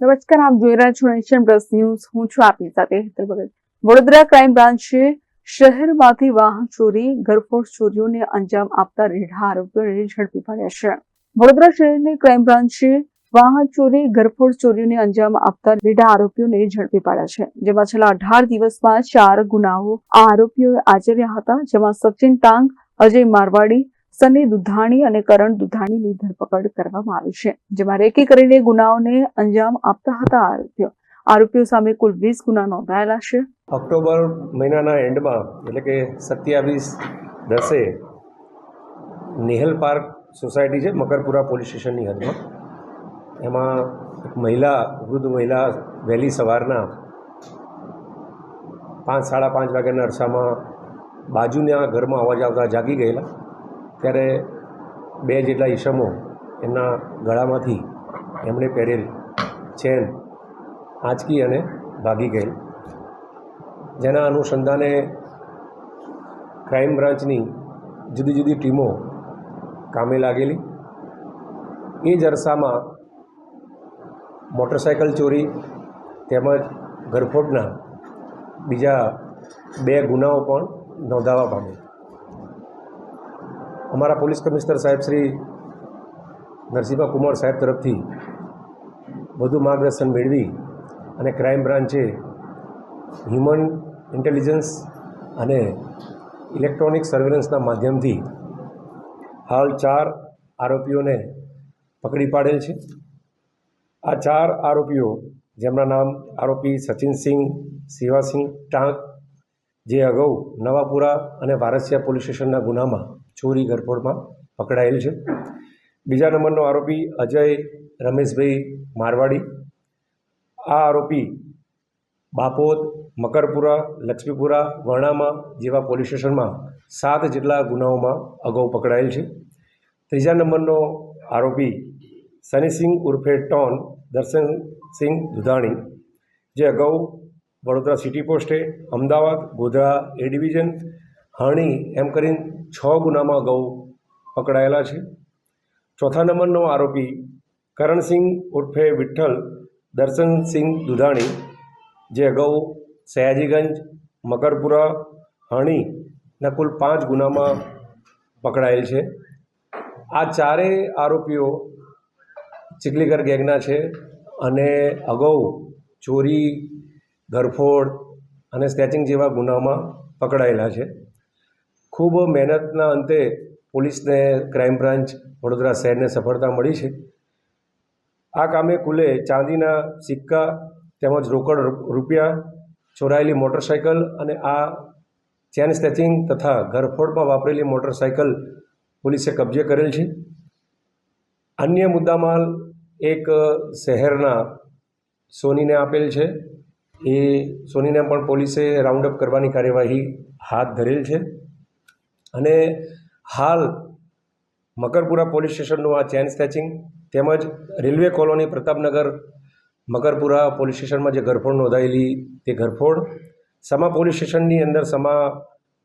નમસ્કાર, આપ જોઈ રહ્યા છો નેશન પ્લસ ન્યૂઝ. હું છું આપની સાથે વડોદરા ક્રાઇમ બ્રાન્ચે શહેરમાંથી વાહન ચોરી, ઘરફોડ ચોરીઓને અંજામ આપતા રેઢા આરોપીઓને ઝડપી પાડ્યા છે. વડોદરા શહેરની ક્રાઇમ બ્રાન્ચે વાહન ચોરી, ઘરફોડ ચોરીઓને અંજામ આપતા રેઢા આરોપીઓને ઝડપી પાડ્યા છે, જેમાં છેલ્લા અઢાર દિવસમાં ચાર ગુનાઓ આ આરોપીઓએ આચર્યા હતા, જેમાં સચિન ટાંગ, અજય મારવાડી સની દુધાણી અને કરણ દુધાણીની ધરપકડ કરવામાં આવી છે, જેમાં રેકી કરીને ગુનાઓને અંજામ આપતા હતા આરોપીઓ. આરોપીઓ સામે કુલ વીસ ગુના નોંધાયેલા છે. ઓક્ટોબર મહિનાના એન્ડમાં, એટલે કે સત્યાવીસ દસે, નેહલ પાર્ક સોસાયટી છે, મકરપુરા પોલીસ સ્ટેશનની હદમાં. એમાં એક મહિલા, વૃદ્ધ મહિલા વહેલી સવારના પાંચ, સાડા પાંચ વાગ્યાના અરસામાં બાજુના ઘરમાં અવાજ આવતા જાગી ગયેલા. ત્યારે બે જેટલા ઈસમો એમના ગળામાંથી એમણે પહેરેલ ચેન આંચકી અને ભાગી ગયેલ. જેના અનુસંધાને ક્રાઇમ બ્રાન્ચની જુદી જુદી ટીમો કામે લાગેલી. એ જ અરસામાં મોટરસાયકલ ચોરી તેમજ ઘરફોડના બીજા બે ગુનાઓ પણ નોંધાવા પામ્યા. અમારા પોલીસ કમિશનર સાહેબ શ્રી નરસિંહા કુમાર સાહેબ તરફથી વધુ માર્ગદર્શન મેળવી અને ક્રાઇમ બ્રાન્ચે હ્યુમન ઇન્ટેલિજન્સ અને ઇલેક્ટ્રોનિક સર્વેલન્સના માધ્યમથી હાલ ચાર આરોપીઓને પકડી પાડેલ છે. આ ચાર આરોપીઓ, જેમના નામ આરોપી સચિનસિંહ શિવાસિંહ ટાંક, જે અગાઉ નવાપુરા અને વારસિયા પોલીસ સ્ટેશનના ગુનામાં ચોરી ગરફોડમાં પકડાયેલ છે. બીજા નંબરનો આરોપી અજય રમેશભાઈ મારવાડી. આ આરોપી બાપોદ, મકરપુરા, લક્ષ્મીપુરા, વર્ણામાં જેવા પોલીસ સ્ટેશનમાં સાત જેટલા ગુનાઓમાં અગાઉ પકડાયેલ છે. ત્રીજા નંબરનો આરોપી સનીસિંહ ઉર્ફે ટોન દર્શનસિંહ દુધાણી, જે અગાઉ વડોદરા સિટી પોસ્ટે અમદાવાદ, ગોધરા એ ડિવિઝન હરણી એમ કરીને છ ગુનામાં અગાઉ પકડાયેલા છે. ચોથા નંબરનો આરોપી કરણસિંહ ઉર્ફે વિઠ્ઠલ દર્શનસિંહ દુધાણી, જે અગાઉ સયાજીગંજ, મકરપુરા હણીના કુલ પાંચ ગુનામાં પકડાયેલ છે. આ ચારેય આરોપીઓ ચીખલીગર ગેંગના છે અને અગાઉ ચોરી, ઘરફોડ અને સ્નેચિંગ જેવા ગુનામાં પકડાયેલા છે. ખૂબ મહેનતના અંતે પોલીસને ક્રાઇમ બ્રાન્ચ વડોદરા શહેરને સફળતા મળી છે. આ કામે કુલે ચાંદીના સિક્કા તેમજ રોકડ રૂપિયા, ચોરાયેલી મોટરસાઇકલ અને આ ચેન સ્નેચિંગ તથા ઘરફોડમાં વાપરેલી મોટરસાઇકલ પોલીસે કબજે કરેલ છે. અન્ય મુદ્દામાલ એક શહેરના સોનીને આપેલ છે. એ સોનીને પણ પોલીસે રાઉન્ડ અપ કરવાની કાર્યવાહી હાથ ધરેલ છે. અને હાલ મકરપુરા પોલીસ સ્ટેશનનું આ ચેન સ્નેચિંગ તેમજ railway colony Pratapnagar Makarpura police સ્ટેશનમાં જે ઘરફોડ નોંધાયેલી તે ઘરફોડ, સમા પોલીસ સ્ટેશનની અંદર, સમા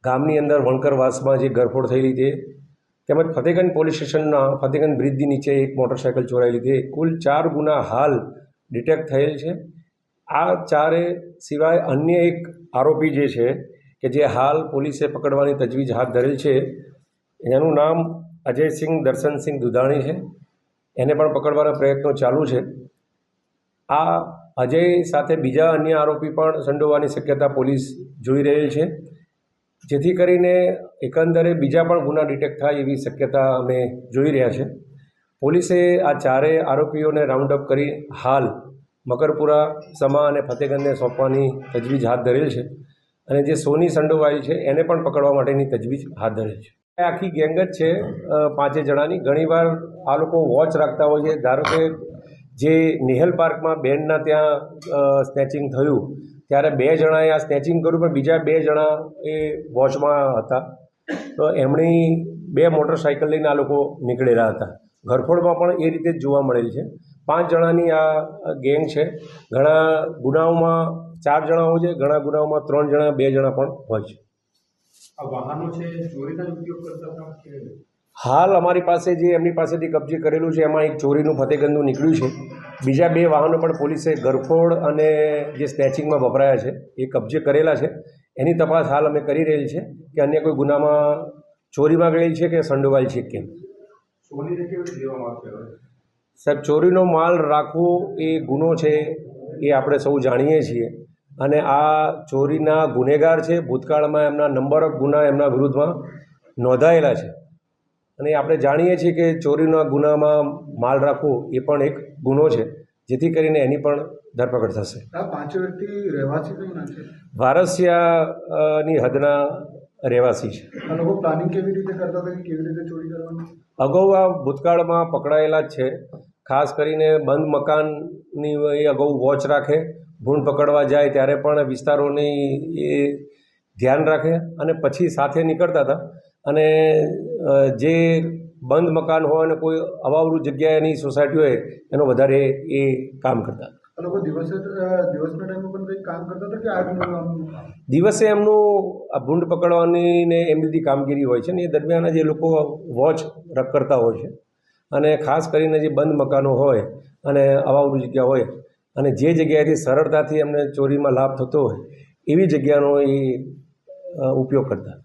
ગામની અંદર વણકરવાસમાં જે ગરફોડ થયેલી તે, તેમજ ફતેગંજ પોલીસ સ્ટેશનના, ફતેગંજ બ્રિજની નીચે એક મોટરસાયકલ ચોરાયેલી તે, કુલ ચાર ગુના હાલ ડિટેક્ટ થયેલ છે. આ ચારે સિવાય અન્ય એક આરોપી જે છે કે જે હાલ પોલીસે પકડવાની તજવીજ હાથ ધરેલ છે, એનું નામ અજયસિંહ દર્શનસિંહ દુધાણી છે. એને પણ પકડવાના પ્રયત્નો ચાલુ છે. આ અજય સાથે બીજા અન્ય આરોપી પણ સંડોવાની શક્યતા પોલીસ જોઈ રહેલ છે. જેથી કરીને એકંદરે બીજા પણ ગુના ડિટેક્ટ થાય એવી શક્યતા અમે જોઈ રહ્યા છે. પોલીસે આ ચારેય આરોપીઓને રાઉન્ડ અપ કરી હાલ મકરપુરા, સમા અને ફતેગંજને સોંપવાની તજવીજ હાથ ધરેલ છે. અને જે સોની સંડોવાયેલ છે, એને પણ પકડવા માટેની તજવીજ હાથ ધરે છે. આખી ગેંગ જ છે પાંચે જણાની. ઘણીવાર આ લોકો વોચ રાખતા હોય છે. ધારો કે જે નેહલ પાર્કમાં બેનના ત્યાં સ્નેચિંગ થયું, ત્યારે બે જણાએ આ સ્નેચિંગ કર્યું, પણ બીજા બે જણા એ વોચમાં હતા. તો એમણે બે મોટરસાઇકલ લઈને આ લોકો નીકળેલા હતા. ઘરફોડમાં પણ એ રીતે જ જોવા મળેલ છે. પાંચ જણાની આ ગેંગ છે. ઘણા ગુનાઓમાં ચાર જણા હોય છે ઘણા ગુનાઓમાં ત્રણ જણા બે જણા પણ હોય છે. વાહનો છે ચોરીના ઉપયોગ કરતા હાલ અમારી પાસે જે એમની પાસેથી કબજે કરેલું છે એમાં એક ચોરીનું ફતેગંદનું નીકળ્યું છે. બીજા બે વાહનો પણ પોલીસે ગરફોડ અને જે સ્નેચિંગમાં વપરાયા છે એ કબજે કરેલા છે. એની તપાસ હાલ અમે કરી રહેલી છે કે અન્ય કોઈ ગુનામાં ચોરીમાં ગયેલ છે કે સંડોવાયેલ છે કેમ? સાહેબ ચોરીનો માલ રાખવો એ ગુનો છે એ આપણે સૌ જાણીએ છીએ. અને આ ચોરીના ગુનેગાર છે ભૂતકાળમાં એમના નંબર ઓફ ગુના એમના વિરુદ્ધમાં નોંધાયેલા છે. અને આપણે જાણીએ છીએ કે ચોરીના ગુનામાં માલ રાખવો એ પણ એક ગુનો છે જેથી કરીને એની પણ ધરપકડ થશે. વારસિયાની હદના રહેવાસી છે. પ્લાનિંગ કેવી રીતે કરતા હતા કેવી રીતે ચોરી કરવાની? અગાઉ આ ભૂતકાળમાં પકડાયેલા જ છે. ખાસ કરીને બંધ મકાનની એ અગાઉ વોચ રાખે ભૂંડ પકડવા જાય ત્યારે પણ વિસ્તારોની એ ધ્યાન રાખે અને પછી સાથે નીકળતા હતા. અને જે બંધ મકાન હોય અને કોઈ અવાવરું જગ્યાએની સોસાયટી હોય એનો વધારે એ કામ કરતા દિવસે એમનું આ ભૂંડ પકડવાની ને એમની બધી કામગીરી હોય છે ને એ દરમિયાન જે લોકો વોચ કરતા હોય છે. અને ખાસ કરીને જે બંધ મકાનો હોય અને અવાવરું જગ્યા હોય અને જે જગ્યાએથી સરળતાથી એમને ચોરીમાં લાભ થતો હોય એવી જગ્યાનો એ ઉપયોગ કરતા.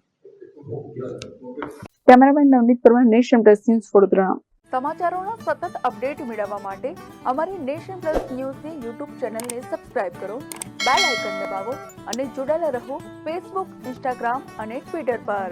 Cameraman Navneet Parmar Nation Plus News Vadodara. સમાચારોના સતત અપડેટ મેળવવા માટે અમારી નેશન પ્લસ ન્યૂઝની યુટ્યુબ ચેનલને સબસ્ક્રાઇબ કરો બેલ આઇકન દબાવો અને જોડાયેલા રહો ફેસબુક ઇન્સ્ટાગ્રામ અને ટ્વિટર પર.